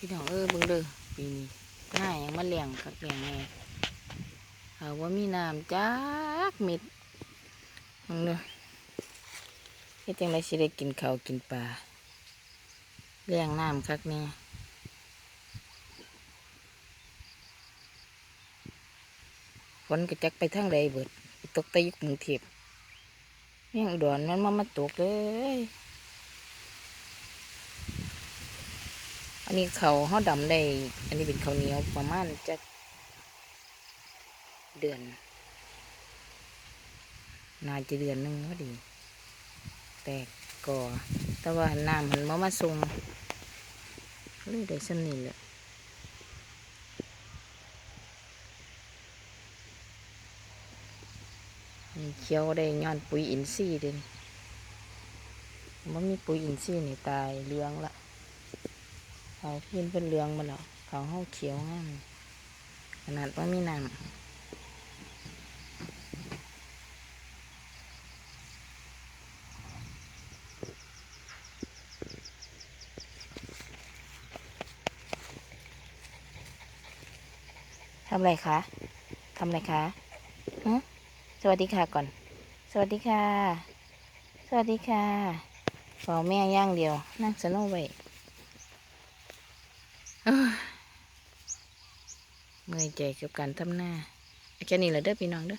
พี่น้องเออเบิ่งเด้อปีนี้หน้ายังมาเลี้ยงคักเลี้ยงแน่เอาว่ามีน้ำจักเม็ดเบิ่งเด้อเฮ็ดจังไดสิได้กินข้าวกินปลาเลี้ยงน้ำคักแน่ฝนก็จักไปทางใดเบิดตกตะยุกกรุงเทพแม่งอุดรมันมามาตกเลย อันนี้เขาห่อดำได้ อันนี้เป็นข้าวเหนียวประมาณจะเดือนน่าจะเดือนหนึงพอดี แต่ก่อแต่ว่าน้ำมันมามาส่งเลยได้สนิทเลยเคี้ยวได้ย้อนปุ๋ยอินทรีย์ด่นมันมีปุ๋ยอินทรีย์นี่ตายเลี้ยงละ เขาขึ้นเป็นเรืองมาแล้วเขาห้าเขียวงามขนาดว่ามีน้ำทำอะไรคะ ทำอะไรคะฮะสวัสดีค่ะก่อน สวัสดีค่ะ สวัสดีค่ะขอแม่ย่างเดียว นั่งสนุกไว้ เมื่อยใจกับการทำหน้าแค่นี้แหละเด้อพี่น้องเด้อ